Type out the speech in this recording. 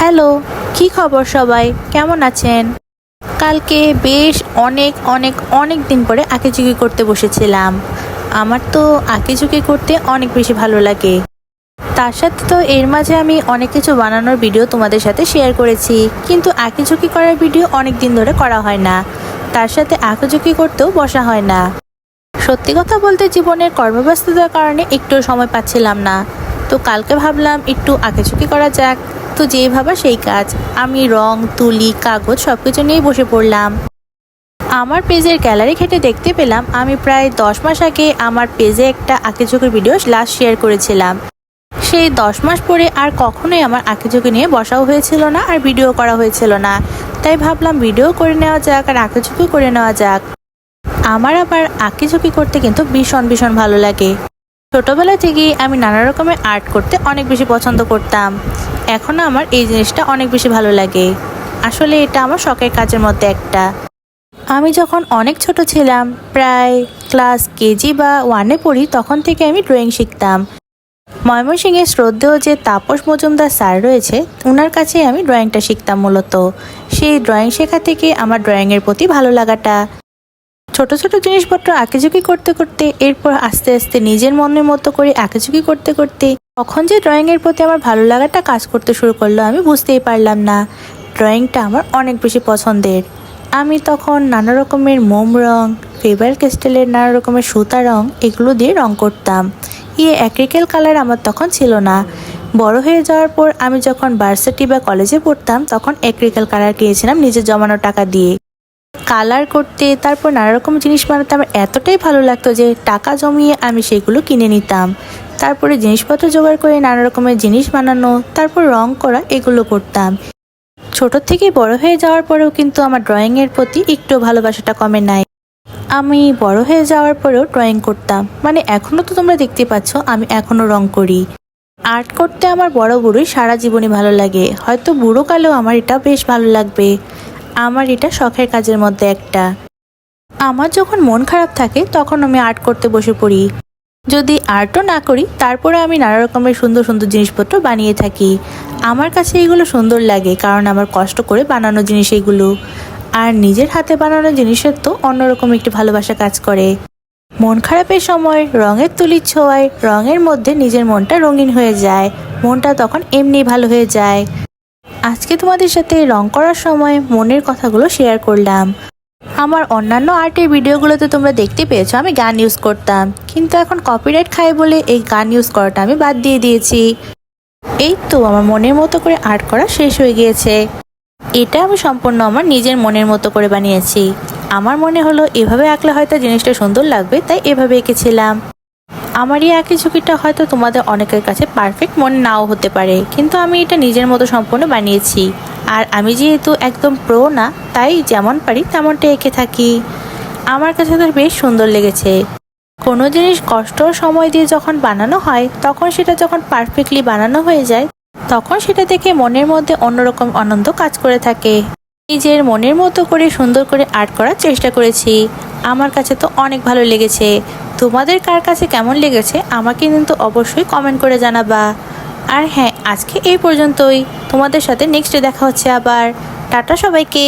Hello, কি খবর সবাই? কেমন আছেন? কালকে বেশ অনেক অনেক অনেক দিন পরে আঁকিঝুঁকি করতে বসেছিলাম। আমার তো আঁকিঝুঁকি করতে অনেক বেশি ভালো লাগে। তার সাথে তো এর মাঝে আমি অনেক কিছু বানানোর ভিডিও তোমাদের সাথে শেয়ার করেছি, কিন্তু আঁকিঝুঁকি করার ভিডিও অনেক দিন ধরে করা হয় না। তার সাথে আঁকিঝুঁকি করতেও বসা হয় না। সত্যি কথা বলতে জীবনের কর্মব্যস্ততার কারণে একটু সময় পাচ্ছিলাম না। তো কালকে ভাবলাম একটু আঁকেঝুঁকি করা যাক। তো যে ভাবা সেই কাজ। আমি রং, তুলি, কাগজ সব কিছু নিয়েই বসে পড়লাম। আমার পেজের গ্যালারি ঘেটে দেখতে পেলাম আমি প্রায় দশ মাস আগে আমার পেজে একটা আঁকেঝুঁকির ভিডিও লাস্ট শেয়ার করেছিলাম। সেই দশ মাস পরে আর কখনোই আমার আঁকিঝুঁকি নিয়ে বসাও হয়েছিল না আর ভিডিও করা হয়েছিল না। তাই ভাবলাম ভিডিও করে নেওয়া যাক আর আঁকিঝুঁকি করে নেওয়া যাক। আমার আবার আঁকিঝুঁকি করতে কিন্তু ভীষণ ভীষণ ভালো লাগে। ছোটবেলা থেকেই আমি নানা রকমের আর্ট করতে অনেক বেশি পছন্দ করতাম। এখনও আমার এই জিনিসটা অনেক বেশি ভালো লাগে। আসলে এটা আমার শখের কাজের মধ্যে একটা। আমি যখন অনেক ছোট ছিলাম, প্রায় ক্লাস কেজি বা ওয়ানে পড়ি, তখন থেকে আমি ড্রয়িং শিখতাম। ময়মনসিংহে শ্রদ্ধেয় যে তাপস মজুমদার স্যার রয়েছে ওনার কাছে আমি ড্রয়িংটা শিখতাম মূলত। সেই ড্রয়িং শেখা থেকে আমার ড্রয়িংয়ের প্রতি ভালো লাগাটা। ছোট ছোট জিনিসপত্র আঁকিঝুঁকি করতে করতে, এরপর আস্তে আস্তে নিজের মনের মতো করে আঁকিঝুঁকি করতে করতে কখন যে ড্রয়িংয়ের প্রতি আমার ভালো লাগাটা কাজ করতে শুরু করল আমি বুঝতেই পারলাম না। ড্রয়িংটা আমার অনেক বেশি পছন্দের। আমি তখন নানা রকমের মোম রং ফেভার ক্রিস্টালের নানা রকমের সুতা রং, এগুলো দিয়ে রং করতাম। ইয়ে অ্যাক্রিকেল কালার আমার তখন ছিল না। বড় হয়ে যাওয়ার পর আমি যখন ভার্সিটি বা কলেজে পড়তাম, তখন অ্যাক্রিকেল কালার কিনেছিলাম নিজের জমানো টাকা দিয়ে। কালার করতে, তারপর নানা রকম জিনিস বানাতে আমার এতটাই ভালো লাগতো যে টাকা জমিয়ে আমি সেগুলো কিনে নিতাম। তারপরে জিনিসপত্র জোগাড় করে নানা রকমের জিনিস বানানো, তারপর রং করা, এগুলো করতাম। ছোট থেকে বড় হয়ে যাওয়ার পরেও কিন্তু আমার ড্রয়িংয়ের প্রতি একটু ভালোবাসাটা কমে নাই। আমি বড় হয়ে যাওয়ার পরেও ড্রয়িং করতাম। মানে এখনও তো তোমরা দেখতে পাচ্ছ, আমি এখনও রং করি। আর্ট করতে আমার বড় বুড়োই সারা জীবনই ভালো লাগে। হয়তো বুড়ো কালেও আমার এটা বেশ ভালো লাগবে। আমার এটা শখের কাজের মধ্যে একটা। আমার যখন মন খারাপ থাকে, তখন আমি আর্ট করতে বসে পড়ি। যদি আর্টও না করি, তারপরে আমি নানা রকমের সুন্দর সুন্দর জিনিসপত্র বানিয়ে থাকি। আমার কাছে এগুলো সুন্দর লাগে, কারণ আমার কষ্ট করে বানানো জিনিস এগুলো। আর নিজের হাতে বানানো জিনিসের তো অন্যরকম একটি ভালোবাসা কাজ করে। মন খারাপের সময় রঙের তুলির ছোঁয়ায়, রঙের মধ্যে নিজের মনটা রঙিন হয়ে যায়। মনটা তখন এমনি ভালো হয়ে যায়। আজকে তোমাদের সাথে রং করার সময় মনের কথাগুলো শেয়ার করলাম। আমার অন্যান্য আর্টের ভিডিওগুলোতে তোমরা দেখতে পেয়েছ, আমি গান ইউজ করতাম। কিন্তু এখন কপিরাইট খাই বলে এই গান ইউজ করাটা আমি বাদ দিয়ে দিয়েছি। এই তো আমার মনের মতো করে আর্ট করা শেষ হয়ে গিয়েছে। এটা আমি সম্পূর্ণ আমার নিজের মনের মতো করে বানিয়েছি। আমার মনে হলো এভাবে আঁকলে হয়তো জিনিসটা সুন্দর লাগবে, তাই এভাবে এঁকেছিলাম। আমার এই আঁকি ঝুঁকিটা হয়তো তোমাদের অনেকের কাছে পারফেক্ট মনে নাও হতে পারে। কিন্তু আমি এটা নিজের মতো সম্পূর্ণ বানিয়েছি। আর আমি যেহেতু একদম প্রো না, তাই যেমন পারি তেমনটা এঁকে থাকি। আমার কাছে তো বেশ সুন্দর লেগেছে। কোনো জিনিস কষ্ট সময় দিয়ে যখন বানানো হয়, তখন সেটা যখন পারফেক্টলি বানানো হয়ে যায়, তখন সেটা দেখে মনের মধ্যে অন্যরকম আনন্দ কাজ করে থাকে। নিজের মনের মতো করে সুন্দর করে আর্ট করার চেষ্টা করেছি। আমার কাছে তো অনেক ভালো লেগেছে। তোমাদের কার কাছে কেমন লেগেছে আমাকে কিন্তু অবশ্যই কমেন্ট করে জানাবা। আর হ্যাঁ আজকে এই পর্যন্তই। তোমাদের সাথে নেক্সটে দেখা হচ্ছে আবার। টাটা সবাইকে।